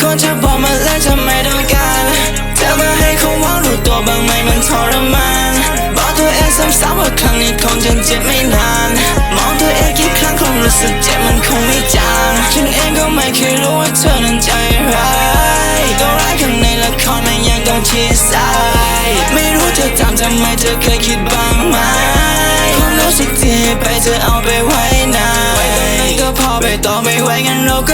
คนจะบอกมาแล้วทำไมต้องการเธอมาให้เขาหวังรู้ตัวบ้างไหมมันทรมานบอกตัวเองซ้ำๆว่าครั้งนี้คงจะเจ็บไม่นาน มองตัวเองกี่ครั้งคงรู้สึกเจ็บมันคงไม่จางฉันเองก็ไม่เคยรู้ว่าเธอนั้นใจร้ายก็ร้ายข้างในละครมันยังต้องชี้สายไม่รู้เธอทำทำไมเธอเคยคิดบ้างไหมความรู้สึกที่ไปเธอเอาไปไว้นานไว้ตรงนั้นก็พอไปต่อไม่ไหวงั้นเราก็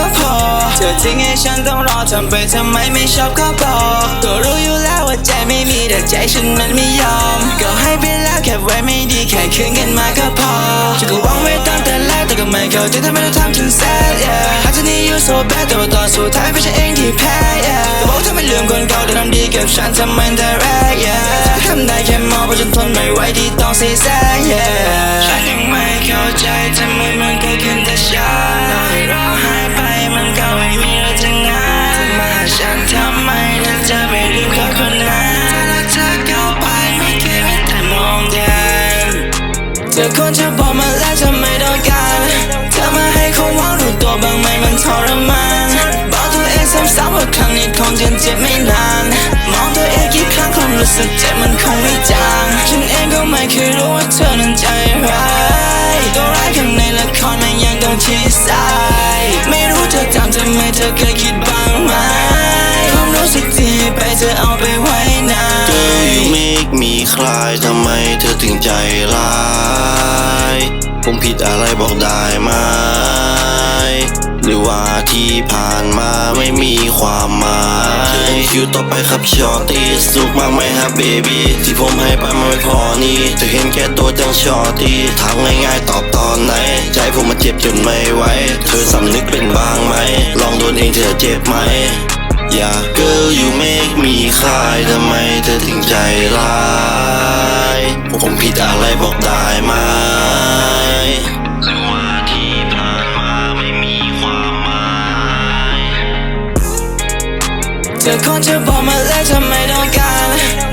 ทิ้งให้ฉันต้องรอทำไปทำไมไม่ชอบก็บอกก็รู้อยู่แล้วว่าใจไม่มีแต่ใจฉันนั้นไม่ยอม ก็ให้ไปแล้วแค่ไว้ไม่ดีแค่คืนกันมาก็พอฉันก็หวังไว้ตั้งแต่แรกแต่ก็ไม่เข้าใจทำไมต้องทำฉันแซด yeah หากจะนี้อยู่ so bad แต่ว่าตอนสุดท้ายเป็นฉันเองที่แพ้ yeah ก็บอกเธอไม่ลืมคนเก่าแต่ทำดีกับฉันทำไมแต่แรก yeah ทำได้แค่มองเพราะฉันทนไม่ไหวที่ต้องเสียแซง yeah ฉันยังไม่ เธอควรจะบอกมาแล้วทำไม่ต้องการเธอมาให้เขาหวังรู้ตัวบ้างไหมมันทรมานบอกตัวเองซ้ำๆว่าครั้งนี้คงจะเจ็บไม่นาน มองตัวเองกี่ครั้งความรู้สึกเจ็บมันคงไม่จางฉันเองก็ไม่เคยรู้ว่าเธอนั้นใจร้ายก็ร้ายข้างในละครมันยังต้องชี้สายไม่รู้เธอจำทำไมเธอเคยคิดบ้างไหมความรู้สึกที่ไปเธอเอาไปไว้นาน Girl you make me cry ทำไมเธอถึงใจร้าย ผมผิดอะไรบอกได้ไหม หรือว่าที่ผ่านมาไม่มีความหมายคิวต่อไปครับชอตี้สุขมากไหมครับเบบี้ที่ผมให้ไปมันไม่พอนี่เธอเห็นแค่ตัวจังชอตี้ถามง่ายๆตอบตอนไหน ใจผมมันเจ็บจนไม่ไหวเธอสำนึกเป็นบ้างไหม ลองโดนเองเธอเจ็บไหมอย่า girl you make me cry ทำไมเธอถึงใจร้าย ผมผิดอะไรบอกได้ไหม รือว่าที่ผ่านมาไม่มีความหมายเธอควรจะบอกมาแล้วทำไมต้องการ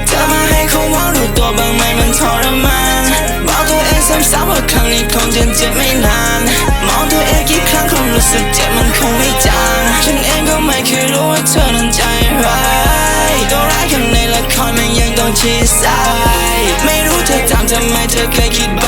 เธอมาให้เขาหวังรู้ตัวบ้างไหมมันทรมานบอกตัวเองซ้ำๆว่าครั้งนี้คงจะเจ็บไม่นานมองตัวเองกี่ครั้งความรู้สึกเจ็บมันคงไม่จางฉันเองก็ไม่เคยรู้ว่าเธอนั้นใจร้ายก็ร้ายข้างในละครมันยังต้องชี้สายไม่รู้เธอจำทำไมเธอเคยคิดบ้า